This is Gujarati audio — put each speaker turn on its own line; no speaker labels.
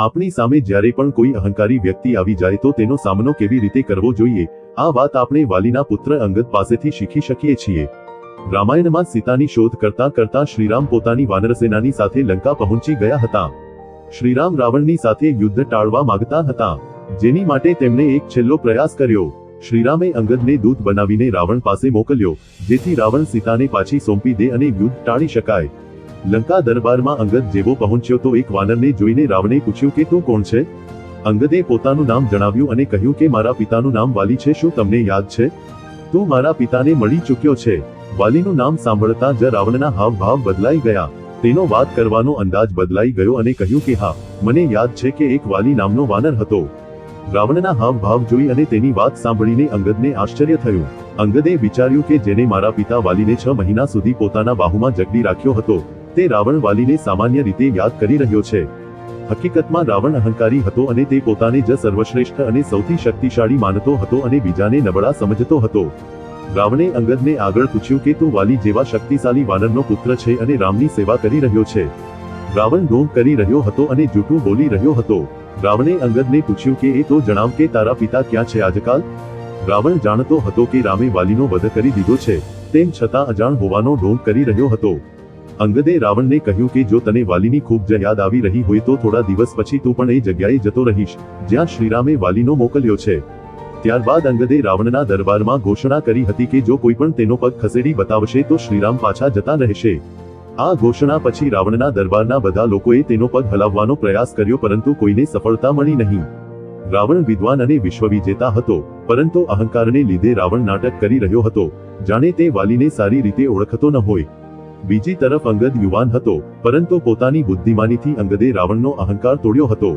આપણી સામે જ્યારે પણ કોઈ અહંકારી વ્યક્તિ આવી જાય તો તેનો સામનો કેવી રીતે કરવો જોઈએ? આ વાત આપણે વાલીના પુત્ર અંગદ પાસેથી શીખી શકીએ છીએ. રામાયણમાં સીતાની શોધ કરતા કરતા શ્રીરામ પોતાની વાનરસેનાની સાથે લંકા પહોંચી ગયા હતા. શ્રીરામ રાવણની સાથે યુદ્ધ ટાળવા માંગતા હતા. જેની માટે તેમણે એક છેલ્લો પ્રયાસ કર્યો. શ્રીરામે અંગદને દૂત બનાવીને રાવણ પાસે મોકલ્યો, જેથી રાવણ સીતાને પાછી સોંપી દે અને યુદ્ધ ટાળી શકાય. લંકા દરબારમાં અંગદ જેવો પહોંચ્યો તો એક વાનરને જોઈને રાવણે પૂછ્યું કે તું કોણ છે? અંગદે પોતાનું નામ જણાવ્યું અને કહ્યું કે મારા પિતાનું નામ વાલી છે, શું તમને યાદ છે? તું મારા પિતાને મળી ચૂક્યો છે. વાલીનું નામ સાંભળતા જ રાવણના હાવભાવ બદલાઈ ગયા. તેનો વાત કરવાનો અંદાજ બદલાઈ ગયો અને કહ્યું કે હા, મને યાદ છે કે એક વાલી નામનો વાનર હતો. રાવણના હાવભાવ જોઈ અને તેની વાત સાંભળીને અંગદને આશ્ચર્ય થયું. અંગદે વિચાર્યું કે જેને મારા પિતા વાલીને છ મહિના સુધી પોતાના બાહુમાં જકડી રાખ્યો હતો તે રાવણ વાલીને સામાન્ય રીતે યાદ કરી રહ્યો છે. હકીકતમાં રાવણ અહંકારી હતો અને તે પોતાને જ સર્વશ્રેષ્ઠ અને સૌથી શક્તિશાળી માનતો હતો અને બીજાને નબળા સમજતો હતો. રાવણે અંગદને આગળ પૂછ્યું કે તું વાલી જેવા શક્તિશાળી વાનરનો પુત્ર છે અને રામની સેવા કરી રહ્યો છે. રાવણ ઢોંગ કરી રહ્યો હતો અને જૂઠું બોલી રહ્યો હતો. રાવણે અંગદને પૂછ્યું કે એ તો જણાવ કે તારા પિતા ક્યાં છે આજકાલ? રાવણ જાણતો હતો કે રામે વાલીનો વધ કરી દીધો છે. તેમ છતાં અજાણ હોવાનો ઢોંગ કરી રહ્યો હતો. અંગદે રાવણને કહ્યું કે જો તને વાલીની ખૂબ જ યાદ આવી રહી હોય તો થોડા દિવસ પછી તું પણ એ જગ્યાએ જતો રહીશ, જ્યાં શ્રીરામે વાલીનો મોકલ્યો છે. ત્યારબાદ અંગદે રાવણના દરબારમાં ઘોષણા કરી હતી કે જો કોઈ પણ તેનો પગ ખસેડી બતાવશે તો શ્રીરામ પાછા જતા રહેશે. આ ઘોષણા પછી રાવણના દરબારના બધા લોકોએ તેનો પગ હલાવવાનો પ્રયાસ કર્યો પરંતુ કોઈને સફળતા મળી નહીં. રાવણ વિદ્વાન અને વિશ્વવિજેતા હતો, પરંતુ અહંકારને લીધે રાવણ નાટક કરી રહ્યો હતો. જાણે તે વાલીને સારી રીતે ઓળખતો ન હોય. બીજી તરફ અંગદ યુવાન હતો પરંતુ પોતાની બુદ્ધિમાનીથી અંગદે રાવણનો અહંકાર તોડ્યો હતો.